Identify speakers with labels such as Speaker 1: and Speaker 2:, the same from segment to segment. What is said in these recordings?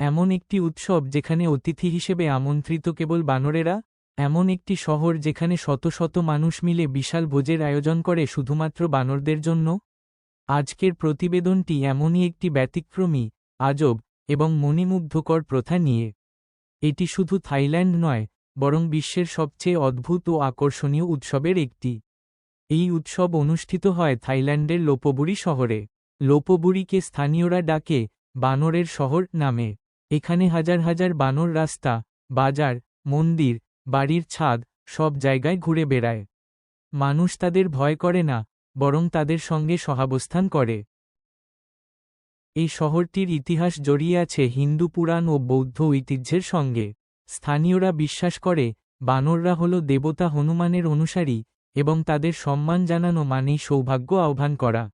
Speaker 1: এমন একটি উৎসব যেখানে অতিথি হিসেবে আমন্ত্রিত কেবল বানরেরা, এমন একটি শহর যেখানে শত শত মানুষ মিলে বিশাল ভোজের আয়োজন করে শুধুমাত্র বানরদের জন্য? আজকের প্রতিবেদনটি এমনই একটি ব্যতিক্রমী, আজব এবং মণিমুগ্ধকর প্রথা নিয়ে। এটি শুধু থাইল্যান্ড নয়, বরং বিশ্বের সবচেয়ে অদ্ভুত ও আকর্ষণীয় উৎসবের একটি। এই উৎসব অনুষ্ঠিত হয় থাইল্যান্ডের লোপবুরি শহরে। লোপবুরিকে স্থানীয়রা ডাকে বানরের শহর নামে। এখানে হাজার হাজার বানর রাস্তা, বাজার, মন্দির, বাড়ির ছাদ, সব জায়গায় ঘুরে বেড়ায়। মানুষ তাদের ভয় করে না, বরং তাদের সঙ্গে সহাবস্থান করে। এই শহরটির ইতিহাস জড়িয়ে আছে হিন্দু পুরাণ ও বৌদ্ধ ঐতিহ্যের সঙ্গে। স্থানীয়রা বিশ্বাস করে, বানররা হল দেবতা হনুমানের অনুসারী এবং তাদের সম্মান জানানো মানেই সৌভাগ্য আহ্বান করা।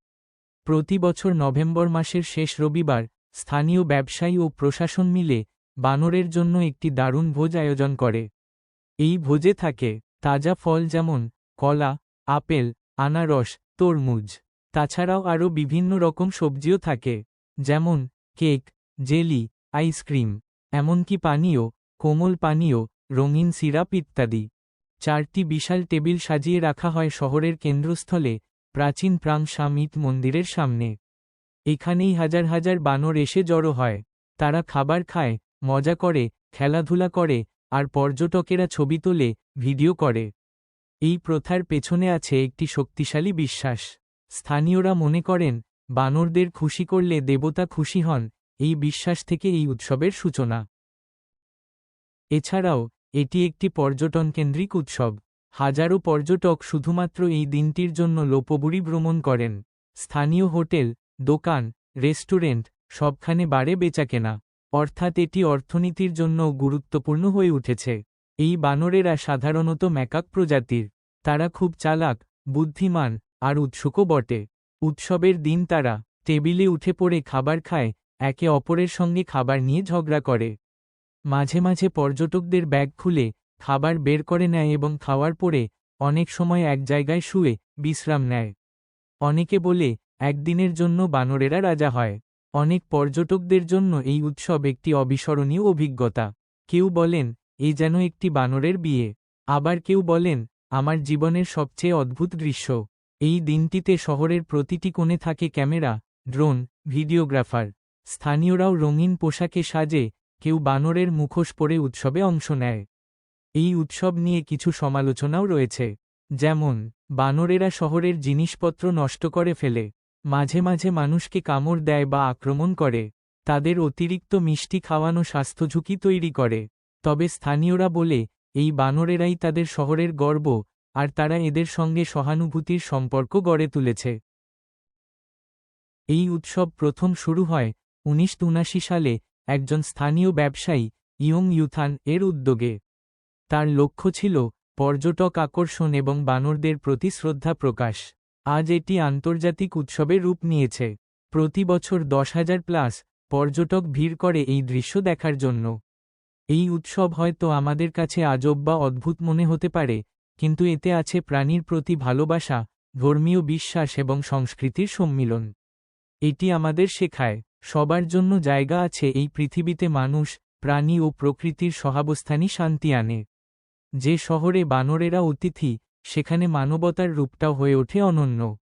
Speaker 1: প্রতি বছর নভেম্বর মাসের শেষ রবিবার স্থানীয় ব্যবসায়ী ও প্রশাসন মিলে বানরের জন্য একটি দারুণ ভোজ আয়োজন করে। এই ভোজে থাকে তাজা ফল যেমন কলা, আপেল, আনারস, তরমুজ। তাছাড়াও আরও বিভিন্ন রকম সবজিও থাকে, যেমন কেক, জেলি, আইসক্রিম, এমনকি পানীয়, কোমল পানীয়, রঙিন সিরাপ ইত্যাদি। চারটি বিশাল টেবিল সাজিয়ে রাখা হয় শহরের কেন্দ্রস্থলে, প্রাচীন প্রাং সামিত মন্দিরের সামনে। এখানেই হাজার হাজার বানর এসে জড়ো হয়। তারা খাবার খায়, মজা করে, খেলাধুলা করে, আর পর্যটকেরা ছবি তোলে, ভিডিও করে। এই প্রথার পেছনে আছে একটি শক্তিশালী বিশ্বাস। স্থানীয়রা মনে করেন, বানরদের খুশি করলে দেবতা খুশি হন, এই বিশ্বাস থেকে এই উৎসবের সূচনা। এছাড়াও, এটি একটি পর্যটন কেন্দ্রিক উৎসব। হাজারো পর্যটক শুধুমাত্র এই দিনটির জন্য লোপবুরি ভ্রমণ করেন। স্থানীয় হোটেল দোকান, রেস্টুরেন্ট, সবখানে বাড়ে বেচাকেনা। অর্থাৎ এটি অর্থনীতির জন্য গুরুত্বপূর্ণ হয়ে উঠেছে। এই বানরেরা সাধারণত ম্যাকাক প্রজাতির। তারা খুব চালাক, বুদ্ধিমান আর উৎসুকও বটে। উৎসবের দিন তারা টেবিলে উঠে পড়ে খাবার খায়, একে অপরের সঙ্গে খাবার নিয়ে ঝগড়া করে। মাঝে মাঝে পর্যটকদের ব্যাগ খুলে খাবার বের করে নেয় এবং খাওয়ার পরে অনেক সময় এক জায়গায় শুয়ে বিশ্রাম নেয়। অনেকে বলে একদিনের জন্য বানরেরা রাজা হয়। অনেক পর্যটকদের জন্য এই উৎসব একটি অবিস্মরণীয় অভিজ্ঞতা। কেউ বলেন, এ যেন একটি বানরের বিয়ে। আবার কেউ বলেন, আমার জীবনের সবচেয়ে অদ্ভুত দৃশ্য। এই দিনটিতে শহরের প্রতিটি কোণে থাকে ক্যামেরা, ড্রোন, ভিডিওগ্রাফার। স্থানীয়রাও রঙিন পোশাকে সাজে কেউ বানরের মুখোশ পরে উৎসবে অংশ নেয়। এই উৎসব নিয়ে কিছু সমালোচনাও রয়েছে। যেমন, বানরেরা শহরের জিনিসপত্র নষ্ট করে ফেলে। মাঝে মাঝে মানুষকে কামড় দেয় বা আক্রমণ করে, তাদের অতিরিক্ত মিষ্টি খাওয়ানো স্বাস্থ্য ঝুঁকি তৈরি করে। তবে স্থানীয়রা বলে, এই বানরেরাই তাদের শহরের গর্ব, আর তারা এদের সঙ্গে সহানুভূতির সম্পর্ক গড়ে তুলেছে। এই উৎসব প্রথম শুরু হয় উনিশ সালে একজন স্থানীয় ব্যবসায়ী, ইয়ং ইউথান এর উদ্যোগে। তার লক্ষ্য ছিল পর্যটক আকর্ষণ এবং বানরদের প্রতি শ্রদ্ধা প্রকাশ। আজ এটি আন্তর্জাতিক উৎসবে রূপ নিয়েছে। প্রতি বছর দশ হাজার প্লাস পর্যটক ভিড় করে এই দৃশ্য দেখার জন্য। এই উৎসব হয়তো আমাদের কাছে আজব বা অদ্ভুত মনে হতে পারে, কিন্তু এতে আছে প্রাণীর প্রতি ভালোবাসা, ধর্মীয় বিশ্বাস এবং সংস্কৃতির সম্মিলন। এটি আমাদের শেখায়, সবার জন্য জায়গা আছে এই পৃথিবীতে মানুষ, প্রাণী ও প্রকৃতির সহাবস্থানই শান্তি আনে। যে শহরে বানরেরা অতিথি সেখানে মানবতার রূপটাও হয়ে ওঠে অনন্য।